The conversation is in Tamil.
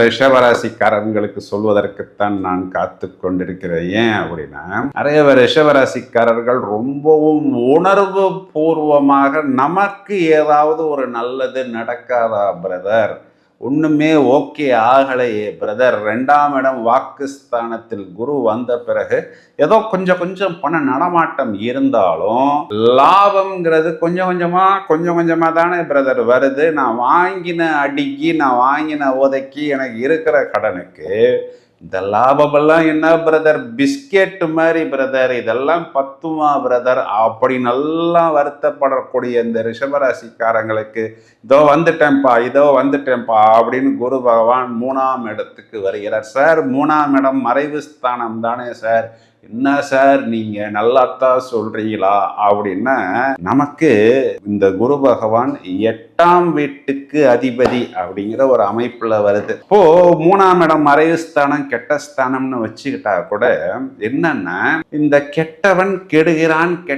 ரிஷபராசிக்காரர்களுக்கு சொல்வதற்குத்தான் நான் காத்து கொண்டிருக்கிறேன். ஏன் அப்படின்னா நிறைய ரிஷபராசிக்காரர்கள் ரொம்பவும் உணர்வு பூர்வமாக நமக்கு ஏதாவது ஒரு நல்லது நடக்காதா பிரதர் ஒன்றுமே ஓகே ஆகலையே பிரதர் ரெண்டாம் இடம் வாக்குஸ்தானத்தில் குரு வந்த பிறகு ஏதோ கொஞ்சம் கொஞ்சம் பண நடமாட்டம் இருந்தாலும் லாபம்ங்கிறது கொஞ்சம் கொஞ்சமாக கொஞ்சம் கொஞ்சமாக தானே பிரதர் வருது. நான் வாங்கின அடிக்கு நான் வாங்கின உதைக்கு எனக்கு இருக்கிற கடனுக்கு இந்த லாபமெல்லாம் என்ன பிரதர் பிஸ்கெட் மாதிரி பிரதர் இதெல்லாம் பத்துமா பிரதர் அப்படி நல்லா வருத்தப்படக்கூடிய இந்த ரிஷபராசிக்காரங்களுக்கு இதோ வந்துட்டேன்ப்பா இதோ வந்துட்டேன்ப்பா அப்படின்னு குரு பகவான் மூணாம் இடத்துக்கு வருகிறார். சார் மூணாம் இடம் மறைவு ஸ்தானம் தானே சார்? என்ன சார் நீங்க நல்லாத்தான் சொல்றீங்களா? அப்படின்னா நமக்கு இந்த குரு பகவான் எட்டாம் வீட்டுக்கு அதிபதி அப்படிங்கிற ஒரு அமைப்புல வருது. இப்போ மூணாம் இடம் மறைவு ஸ்தானம் கெட்ட ஸ்தானம்னு வச்சுக்கிட்டா கூட என்னன்னா இந்த கெட்டவன் கெடுகிறான் கெட்ட